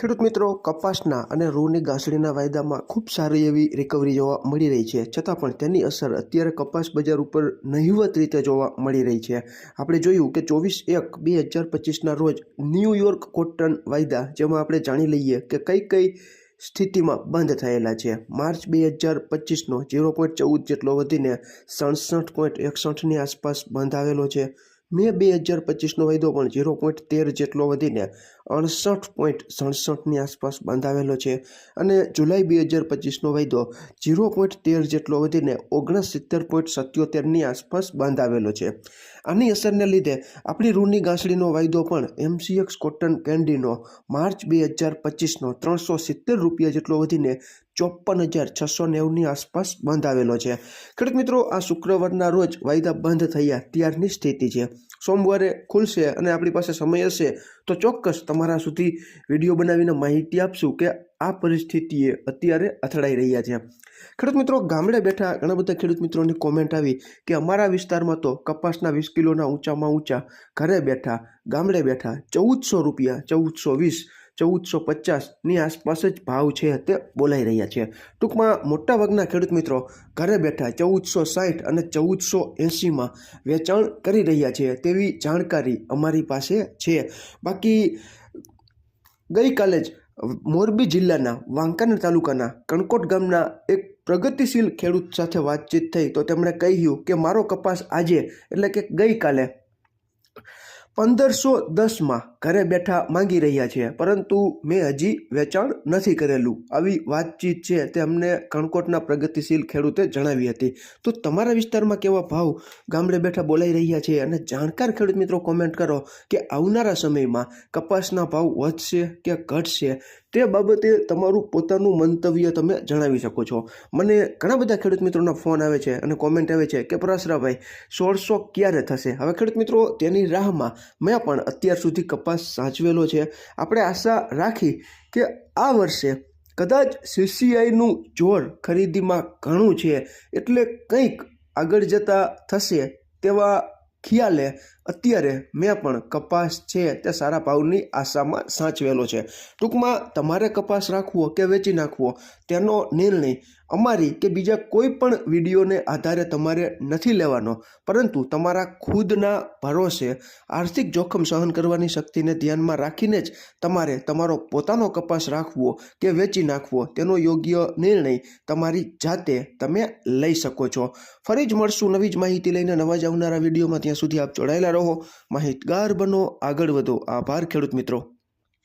ખેડૂત મિત્રો, કપાસના અને રૂની ઘાસડીના વાયદામાં ખૂબ સારી એવી રિકવરી જોવા મળી રહી છે. છતાં પણ તેની અસર અત્યારે કપાસ બજાર ઉપર નહિવત રીતે જોવા મળી રહી છે. આપણે જોયું કે ચોવીસ એક બે હજાર પચીસના રોજ ન્યૂયોર્ક કોટન વાયદા, જેમાં આપણે જાણી લઈએ કે કઈ કઈ સ્થિતિમાં બંધ થયેલા છે. માર્ચ બે હજાર પચીસનો ઝીરો પોઈન્ટ ચૌદ જેટલો વધીને સડસઠ પોઈન્ટ એકસઠની આસપાસ બંધ આવેલો છે. મે બે હજાર પચીસનો વાયદો પણ ઝીરો પોઈન્ટ તેર જેટલો વધીને અડસઠ પોઈન્ટ સડસઠની આસપાસ બંધાવેલો છે. અને જુલાઈ બે હજાર પચીસનો વાયદો ઝીરો પોઈન્ટ તેર જેટલો વધીને ઓગણસિત્તેર પોઈન્ટ સત્યોતેરની આસપાસ બંધાવેલો છે. આની અસરને લીધે આપણી રૂની ગાંસડીનો વાયદો પણ એમસીએક્સ કોટન કેન્ડીનો માર્ચ બે હજાર પચીસનો ત્રણસો સિત્તેર રૂપિયા જેટલો વધીને ચોપન હજાર છસો નેવની આસપાસ બંધાવેલો છે. ખેડૂત મિત્રો, આ શુક્રવારના રોજ વાયદા બંધ થયા ત્યારની સ્થિતિ છે. સોમવારે ખુલશે અને આપણી પાસે સમય હશે તો ચોક્કસ તમારા સુધી વીડિયો બનાવીને માહિતી આપશું કે આ પરિસ્થિતિએ અત્યારે અથડાઈ રહ્યા છે. ખેડૂત મિત્રો, ગામડે બેઠા ઘણા બધા ખેડૂત મિત્રોની કોમેન્ટ આવી કે અમારા વિસ્તારમાં તો કપાસના વીસ કિલોના ઊંચામાં ઊંચા ઘરે બેઠા, ગામડે બેઠા ચૌદસો રૂપિયા, ચૌદસો વીસ ચૌદસો પચાસની આસપાસ જ ભાવ છે તે બોલાઈ રહ્યા છે. ટૂંકમાં મોટાભાગના ખેડૂત મિત્રો ઘરે બેઠા ચૌદસો સાઠ અને ચૌદસો એંસીમાં વેચાણ કરી રહ્યા છે તેવી જાણકારી અમારી પાસે છે. બાકી ગઈકાલે જ મોરબી જિલ્લાના વાંકાનેર તાલુકાના કણકોટ ગામના એક પ્રગતિશીલ ખેડૂત સાથે વાતચીત થઈ તો તેમણે કહ્યું કે મારો કપાસ આજે એટલે કે ગઈકાલે પંદરસો દસમાં ઘરે બેઠા માંગી રહ્યા છે. પરંતુ મેં હજી વેચાણ નથી કરેલું. આવી વાતચીત છે તે અમને કણકોટના પ્રગતિશીલ ખેડૂતે જણાવી હતી. તો તમારા વિસ્તારમાં કેવા ભાવ ગામડે બેઠા બોલાઈ રહ્યા છે? અને જાણકાર ખેડૂત મિત્રો કોમેન્ટ કરો કે આવનારા સમયમાં કપાસના ભાવ વધશે કે ઘટશે? તે બાબતે તમારું પોતાનું મંતવ્ય તમે જણાવી શકો છો. મને ઘણા બધા ખેડૂત મિત્રોના ફોન આવે છે અને કોમેન્ટ આવે છે કે પરાશરાભાઈ, સોળસો ક્યારે થશે? હવે ખેડૂત મિત્રો, તેની રાહમાં મેં પણ અત્યાર સુધી કપાસ સાચવેલો છે. આપણે આશા રાખી કે આ વર્ષે કદાચ સીસીઆઈનું જોર ખરીદીમાં ઘણું છે. એટલે કંઈક આગળ જતાં થશે તેવા ખ્યાલે અત્યારે મેં પણ કપાસ છે તે સારા ભાવની આશામાં સાચવેલો છે. ટૂંકમાં તમારે કપાસ રાખવો કે વેચી નાખવો તેનો નિર્ણય અમારી કે બીજા કોઈ પણ વિડીયોને આધારે તમારે નથી લેવાનો. પરંતુ તમારા ખુદના ભરોસે આર્થિક જોખમ સહન કરવાની શક્તિને ધ્યાનમાં રાખીને જ તમારે તમારો પોતાનો કપાસ રાખવો કે વેચી નાખવો તેનો યોગ્ય નિર્ણય તમારી જાતે તમે લઈ શકો છો. ફરી જ મળશું નવી જ માહિતી લઈને નવા જ આવનારા વિડીયોમાં ત્યાં સુધી આપ જોડાયેલા રહો. માહિતગાર બનો આગળ વધો. આભાર ખેડૂત મિત્રો.